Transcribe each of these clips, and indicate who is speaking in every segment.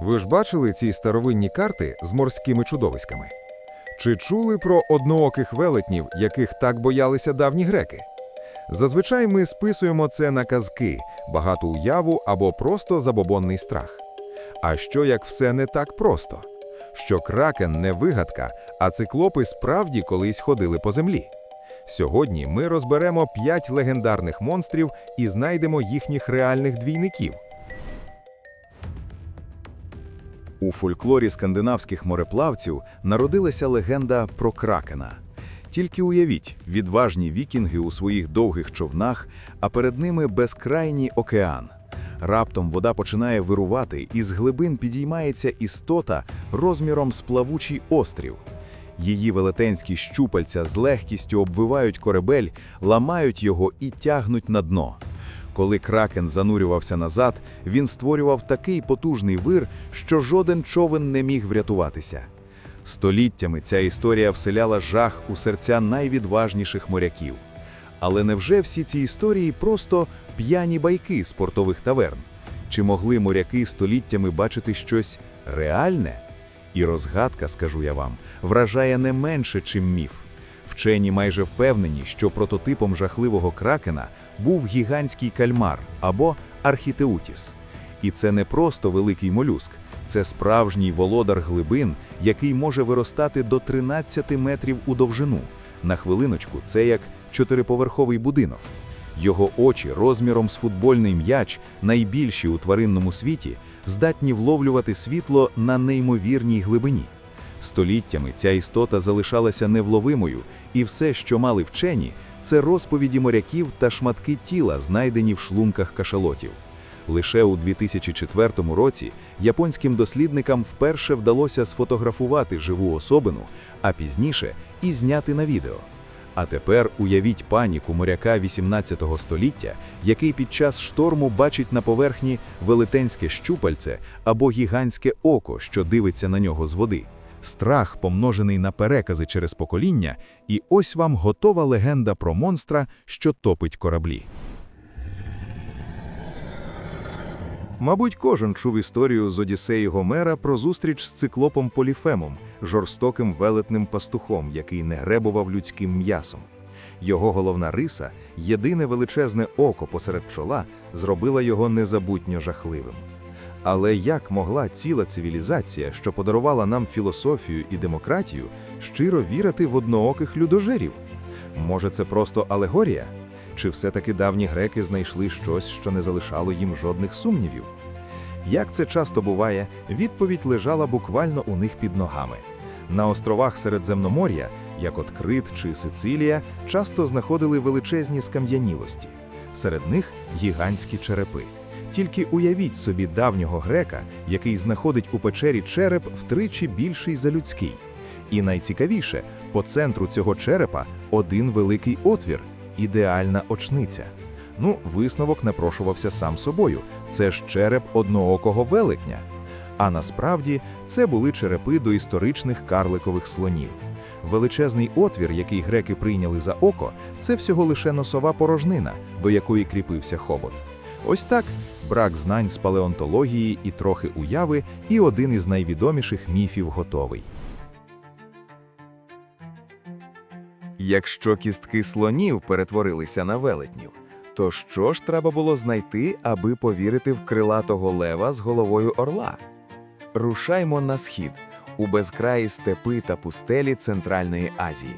Speaker 1: Ви ж бачили ці старовинні карти з морськими чудовиськами? Чи чули про однооких велетнів, яких так боялися давні греки? Зазвичай ми списуємо це на казки, багату уяву або просто забобонний страх. А що як все не так просто? Що кракен не вигадка, а циклопи справді колись ходили по землі? Сьогодні ми розберемо п'ять легендарних монстрів і знайдемо їхніх реальних двійників.
Speaker 2: У фольклорі скандинавських мореплавців народилася легенда про кракена. Тільки уявіть, відважні вікінги у своїх довгих човнах, а перед ними безкрайній океан. Раптом вода починає вирувати, і з глибин підіймається істота розміром з плавучий острів. Її велетенські щупальця з легкістю обвивають корабель, ламають його і тягнуть на дно. Коли кракен занурювався назад, він створював такий потужний вир, що жоден човен не міг врятуватися. Століттями ця історія вселяла жах у серця найвідважніших моряків. Але невже всі ці історії просто п'яні байки з портових таверн? Чи могли моряки століттями бачити щось реальне? І розгадка, скажу я вам, вражає не менше, чим міф. Вчені майже впевнені, що прототипом жахливого кракена був гігантський кальмар або архітеутіс. І це не просто великий молюск, це справжній володар глибин, який може виростати до 13 метрів у довжину. На хвилиночку, це як чотириповерховий будинок. Його очі розміром з футбольний м'яч, найбільші у тваринному світі, здатні вловлювати світло на неймовірній глибині. Століттями ця істота залишалася невловимою, і все, що мали вчені, це розповіді моряків та шматки тіла, знайдені в шлунках кашалотів. Лише у 2004 році японським дослідникам вперше вдалося сфотографувати живу особину, а пізніше і зняти на відео. А тепер уявіть паніку моряка 18 століття, який під час шторму бачить на поверхні велетенське щупальце або гігантське око, що дивиться на нього з води. Страх, помножений на перекази через покоління, і ось вам готова легенда про монстра, що топить кораблі.
Speaker 1: Мабуть, кожен чув історію з Одіссеї Гомера про зустріч з циклопом Поліфемом, жорстоким велетним пастухом, який не гребував людським м'ясом. Його головна риса, єдине величезне око посеред чола, зробила його незабутньо жахливим. Але як могла ціла цивілізація, що подарувала нам філософію і демократію, щиро вірити в однооких людожерів? Може, це просто алегорія? Чи все-таки давні греки знайшли щось, що не залишало їм жодних сумнівів? Як це часто буває, відповідь лежала буквально у них під ногами. На островах Середземномор'я, як от Крит чи Сицилія, часто знаходили величезні скам'янілості. Серед них гігантські черепи. Тільки уявіть собі давнього грека, який знаходить у печері череп втричі більший за людський. І найцікавіше, по центру цього черепа один великий отвір ідеальна очниця. Ну, висновок напрошувався сам собою. Це ж череп одноокого велетня. А насправді це були черепи доісторичних карликових слонів. Величезний отвір, який греки прийняли за око, це всього лише носова порожнина, до якої кріпився хобот. Ось так брак знань з палеонтології і трохи уяви, і один із найвідоміших міфів готовий.
Speaker 3: Якщо кістки слонів перетворилися на велетнів, то що ж треба було знайти, аби повірити в крилатого лева з головою орла? Рушаймо на схід, у безкраї степи та пустелі Центральної Азії.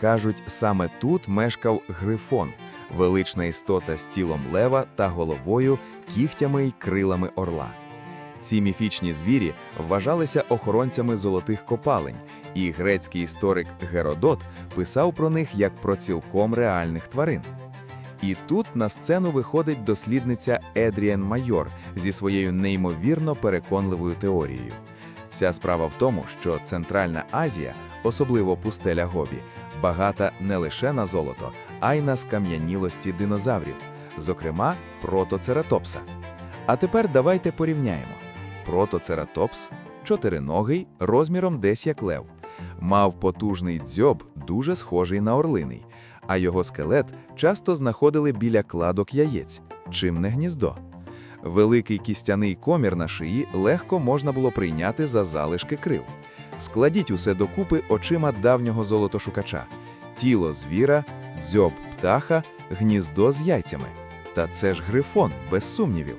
Speaker 3: Кажуть, саме тут мешкав грифон, велична істота з тілом лева та головою, кігтями й крилами орла. Ці міфічні звірі вважалися охоронцями золотих копалень, і грецький історик Геродот писав про них як про цілком реальних тварин. І тут на сцену виходить дослідниця Едріен Майор зі своєю неймовірно переконливою теорією. Вся справа в тому, що Центральна Азія, особливо пустеля Гобі, багата не лише на золото, а й на скам'янілості динозаврів, зокрема протоцератопса. А тепер давайте порівняємо. Протоцератопс чотириногий, розміром десь як лев, мав потужний дзьоб, дуже схожий на орлиний, а його скелет часто знаходили біля кладок яєць, чим не гніздо. Великий кістяний комір на шиї легко можна було прийняти за залишки крил. Складіть усе докупи очима давнього золотошукача: тіло звіра, дзьоб птаха, гніздо з яйцями. Та це ж грифон, без сумнівів.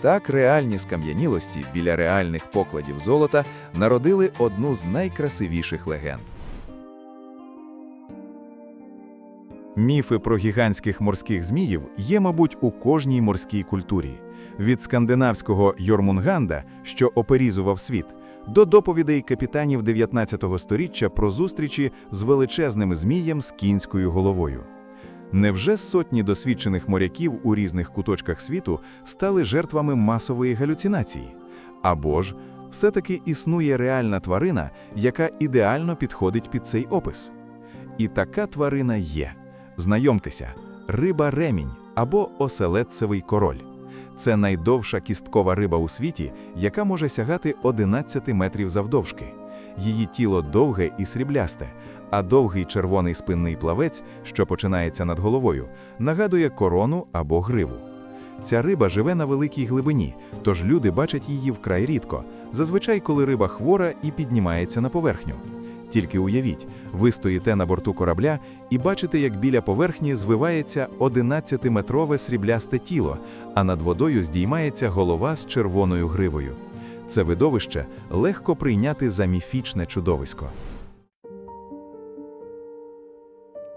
Speaker 3: Так реальні скам'янілості біля реальних покладів золота народили одну з найкрасивіших легенд.
Speaker 1: Міфи про гігантських морських зміїв є, мабуть, у кожній морській культурі. Від скандинавського Йормунганда, що оперізував світ, до доповідей капітанів 19 століття про зустрічі з величезним змієм з кінською головою. Невже сотні досвідчених моряків у різних куточках світу стали жертвами масової галюцинації? Або ж все-таки існує реальна тварина, яка ідеально підходить під цей опис? І така тварина є. Знайомтеся, риба ремінь або оселедцевий король. Це найдовша кісткова риба у світі, яка може сягати 11 метрів завдовжки. Її тіло довге і сріблясте, а довгий червоний спинний плавець, що починається над головою, нагадує корону або гриву. Ця риба живе на великій глибині, тож люди бачать її вкрай рідко, зазвичай коли риба хвора і піднімається на поверхню. Тільки уявіть, ви стоїте на борту корабля і бачите, як біля поверхні звивається 11-метрове сріблясте тіло, а над водою здіймається голова з червоною гривою. Це видовище легко прийняти за міфічне чудовисько.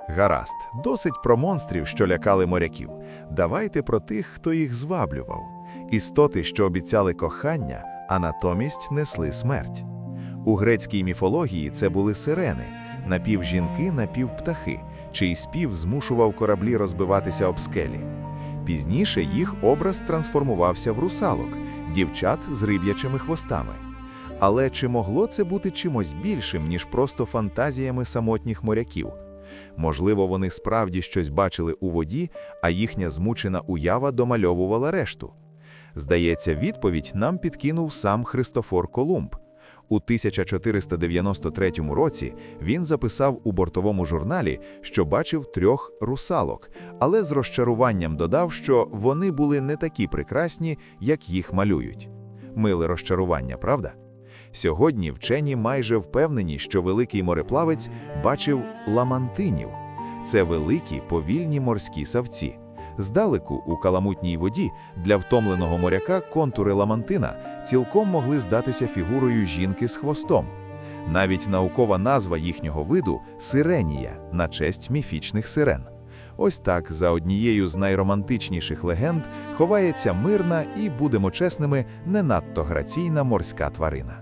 Speaker 2: Гаразд, досить про монстрів, що лякали моряків. Давайте про тих, хто їх зваблював. Істоти, що обіцяли кохання, а натомість несли смерть. У грецькій міфології це були сирени, напівжінки, напівптахи, чий спів змушував кораблі розбиватися об скелі. Пізніше їх образ трансформувався в русалок, дівчат з риб'ячими хвостами. Але чи могло це бути чимось більшим, ніж просто фантазіями самотніх моряків? Можливо, вони справді щось бачили у воді, а їхня змучена уява домальовувала решту. Здається, відповідь нам підкинув сам Христофор Колумб. У 1493 році він записав у бортовому журналі, що бачив трьох русалок, але з розчаруванням додав, що вони були не такі прекрасні, як їх малюють. Миле розчарування, правда? Сьогодні вчені майже впевнені, що великий мореплавець бачив ламантинів. Це великі повільні морські савці. Здалеку, у каламутній воді, для втомленого моряка контури ламантина цілком могли здатися фігурою жінки з хвостом. Навіть наукова назва їхнього виду сиренія на честь міфічних сирен. Ось так, за однією з найромантичніших легенд, ховається мирна і, будемо чесними, не надто граційна морська тварина.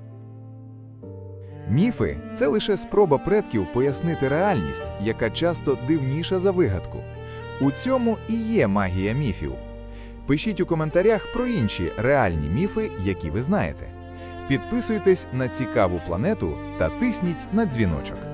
Speaker 1: Міфи це лише спроба предків пояснити реальність, яка часто дивніша за вигадку. У цьому і є магія міфів. Пишіть у коментарях про інші реальні міфи, які ви знаєте. Підписуйтесь на цікаву планету та тисніть на дзвіночок.